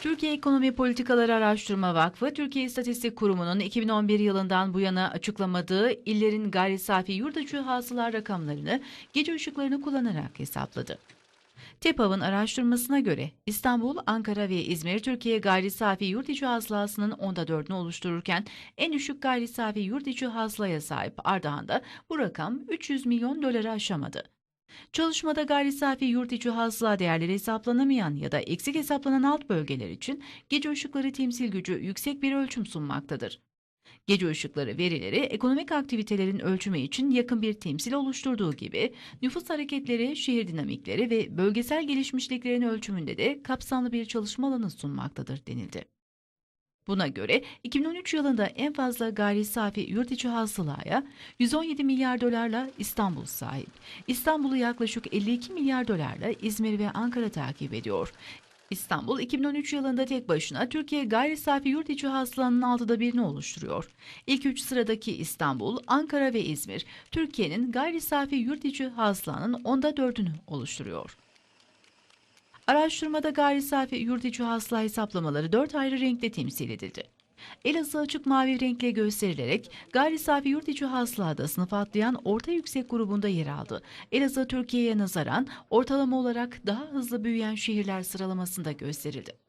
Türkiye Ekonomi Politikaları Araştırma Vakfı, Türkiye İstatistik Kurumu'nun 2011 yılından bu yana açıklamadığı illerin gayri safi yurt hasılar rakamlarını gece ışıklarını kullanarak hesapladı. TEPAV'ın araştırmasına göre İstanbul, Ankara ve İzmir Türkiye gayri safi yurt içi hasılasının onda dördünü oluştururken en düşük gayri safi yurt içi hasılaya sahip Ardahan'da bu rakam 300 milyon doları aşamadı. Çalışmada gayri safi yurt içi hasıla değerleri hesaplanamayan ya da eksik hesaplanan alt bölgeler için gece ışıkları temsil gücü yüksek bir ölçüm sunmaktadır. Gece ışıkları verileri ekonomik aktivitelerin ölçümü için yakın bir temsil oluşturduğu gibi nüfus hareketleri, şehir dinamikleri ve bölgesel gelişmişliklerin ölçümünde de kapsamlı bir çalışma alanı sunmaktadır denildi. Buna göre 2013 yılında en fazla gayri safi yurt içi hasılaya 117 milyar dolarla İstanbul sahip. İstanbul'u yaklaşık 52 milyar dolarla İzmir ve Ankara takip ediyor. İstanbul 2013 yılında tek başına Türkiye gayri safi yurt içi hasılanın altıda birini oluşturuyor. İlk üç sıradaki İstanbul, Ankara ve İzmir, Türkiye'nin gayri safi yurt içi hasılanın onda dördünü oluşturuyor. Araştırmada gayri safi yurt içi hasıla hesaplamaları dört ayrı renkle temsil edildi. Elazığ açık mavi renkle gösterilerek gayri safi yurt içi hasılada sınıf atlayan orta yüksek grubunda yer aldı. Elazığ Türkiye'ye nazaran ortalama olarak daha hızlı büyüyen şehirler sıralamasında gösterildi.